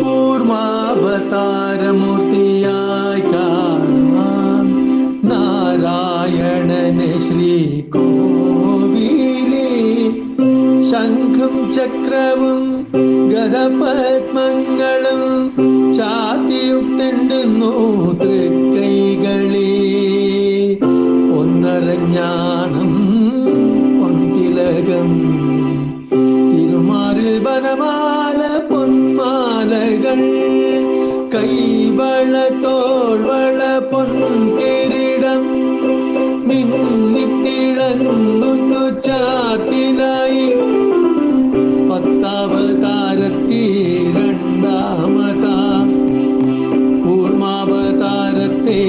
കൂർമാവതാരമൂർത്തിയായി കാണാം നാരായണന് ശ്രീ കോവിലേ ശംഖും ചക്രവും ഗതപത്മങ്ങളും ചാത്തിയുട്ടുന്നു തൃക്കൈകളെ. പൊന്നരഞ്ഞാണം പൊൻതിലകം തിരുമാറിൽ വനമാല കൈവള തോൾവള പൊൻകിരീടം മിന്നിത്തിളങ്ങുന്നു ചാത്തിലായി പത്താവതാരത്തി രണ്ടാമതാ പൂർമാവതാരത്തെ